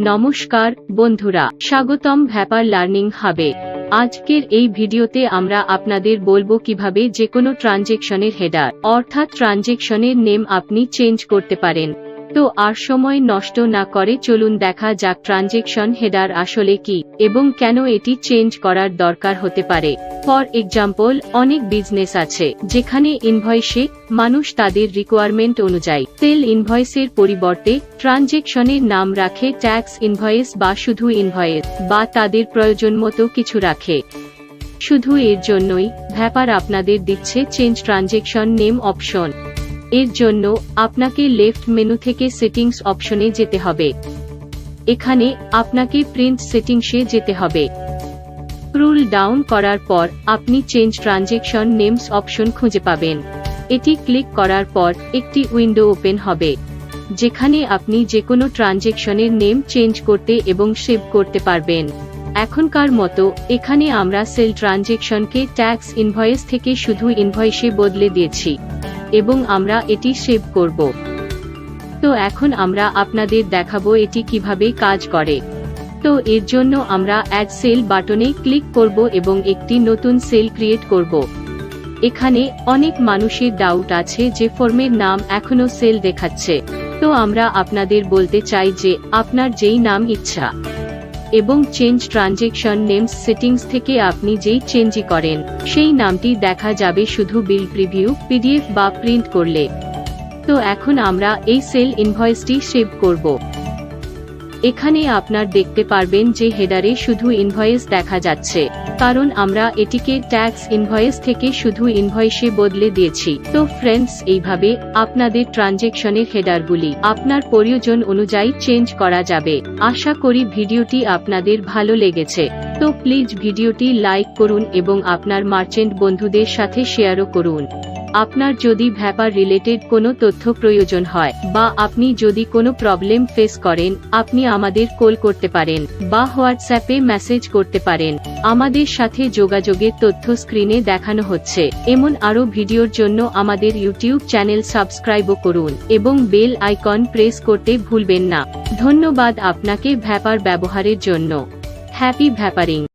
নমস্কার, বন্ধুরা, স্বাগতম ভ্যাপার লার্নিং হাবে। আজকের এই ভিডিওতে আমরা আপনাদের বলব কীভাবে যে কোনো ট্রানজেকশনের হেডার, অর্থাৎ ট্রানজেকশনের নেম আপনি চেঞ্জ করতে পারেন। তো আর সময় নষ্ট না করে চলুন দেখা যাক ট্রানজেকশন হেডার আসলে কি এবং কেন এটি চেঞ্জ করার দরকার হতে পারে। ফর এক্সাম্পল, অনেক বিজনেস আছে, যেখানে ইনভয়েসে মানুষ তাদের রিকোয়ারমেন্ট অনুযায়ী সেল ইনভয়েসের পরিবর্তে ট্রানজেকশনের নাম রাখে ট্যাক্স ইনভয়েস বা শুধু ইনভয়েস বা তাদের প্রয়োজন মতো কিছু রাখে। শুধু এর জন্যই ভ্যাপার আপনাদের দিচ্ছে চেঞ্জ ট্রানজেকশন নেম অপশন এর জন্য আপনাকে লেফট মেনু থেকে সেটিংস অপশনে যেতে হবে। এখানে আপনাকে প্রিন্ট সেটিংসে যেতে হবে। রুল ডাউন করার পর আপনি চেঞ্জ ট্রানজেকশন নেমস অপশন খুঁজে পাবেন। এটি ক্লিক করার পর একটি উইন্ডো ওপেন হবে, যেখানে আপনি যে কোনো ট্রানজেকশনের নেম চেঞ্জ করতে এবং সেভ করতে পারবেন। এখনকার মতো এখানে আমরা সেল ট্রানজেকশনকে ট্যাক্স ইনভয়েস থেকে শুধু ইনভয়েসে বদলে দিয়েছি। এবং আমরা এটি সেভ করব। তো এখন আমরা আপনাদের দেখাবো এটি কীভাবে কাজ করে। তো এর জন্য আমরা অ্যাড সেল বাটনে ক্লিক করব এবং একটি নতুন সেল ক্রিয়েট করব। এখানে অনেক মানুষের ডাউট আছে যে ফর্মের নাম এখনও সেল দেখাচ্ছে। তো আমরা আপনাদের বলতে চাই যে আপনার যেই নাম ইচ্ছা। এবং চেঞ্জ ট্রানজেকশন নেমস সেটিংস থেকে আপনি যেই চেঞ্জই করেন, সেই নামটি দেখা যাবে শুধু বিল প্রিভিউ পিডিএফ বা প্রিন্ট করলে। তো এখন আমরা এই সেল ইনভয়েসটি সেভ করব। এখানে আপনার দেখতে পারবেন যে হেডারে শুধু ইনভয়েস দেখা যাচ্ছে। কারণ আমরা এটিকে ট্যাক্স ইনভয়েস থেকে শুধু ইনভয়েসে বদলে দিয়েছি। তো ফ্রেন্ডস এইভাবে আপনাদের ট্রানজেকশনের হেডারগুলি আপনার প্রয়োজন অনুযায়ী চেঞ্জ করা যাবে। আশা করি ভিডিওটি আপনাদের ভালো লেগেছে। তো প্লিজ ভিডিওটি লাইক করুন এবং আপনার মার্চেন্ট বন্ধুদের সাথে শেয়ারও করুন। আপনার যদি ভ্যাপার রিলেটেড কোনো তথ্য প্রয়োজন হয়, বা আপনি যদি কোনো প্রবলেম ফেস করেন, আপনি আমাদের কল করতে পারেন, বা হোয়াটসঅ্যাপে মেসেজ করতে পারেন। আমাদের সাথে যোগাযোগের তথ্য স্ক্রিনে দেখানো হচ্ছে। এমন আরও ভিডিওর জন্য আমাদের ইউটিউব চ্যানেল সাবস্ক্রাইবও করুন, এবং বেল আইকন প্রেস করতে ভুলবেন না। ধন্যবাদ আপনাকে ভ্যাপার ব্যবহারের জন্য। হ্যাপি ভ্যাপারিং।